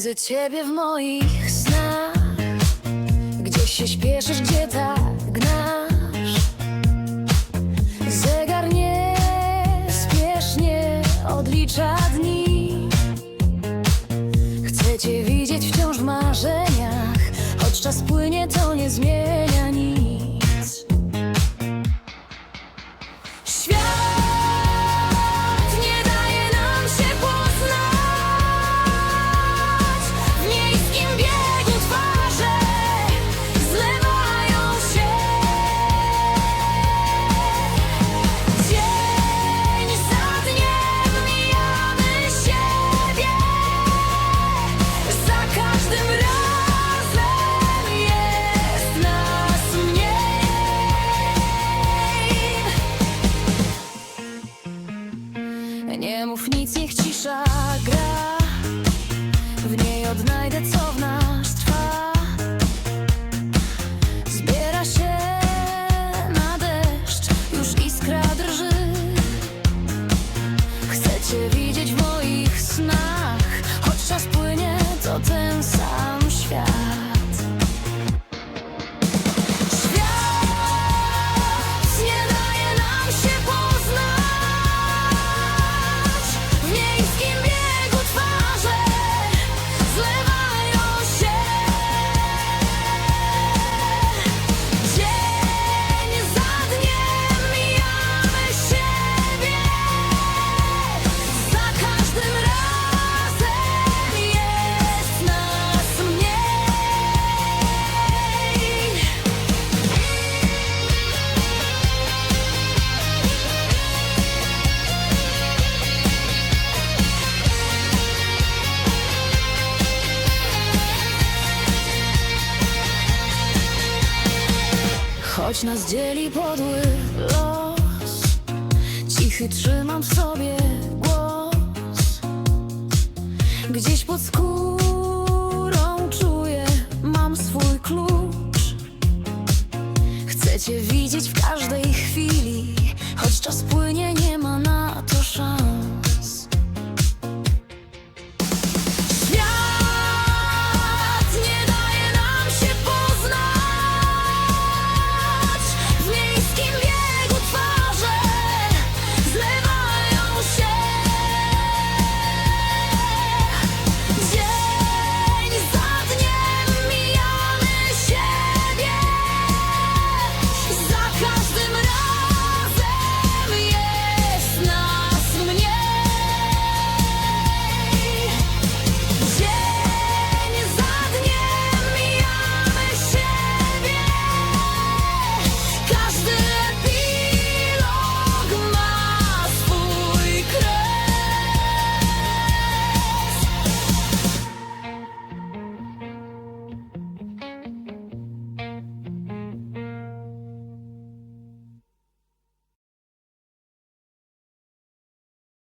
widzę ciebie w moich snach. Gdzieś się śpieszysz, gdzie tak gnasz? Zegar niespiesznie odlicza dni. Chcę cię widzieć wciąż w marzeniach Choć czas płynie, to nie zmienia nic ten Choć nas dzieli podły los Cichy trzymam w sobie głos. Gdzieś pod skórą czuję Mam swój klucz. Chcę cię widzieć w każdej chwili Choć czas płynie, nie ma na to szans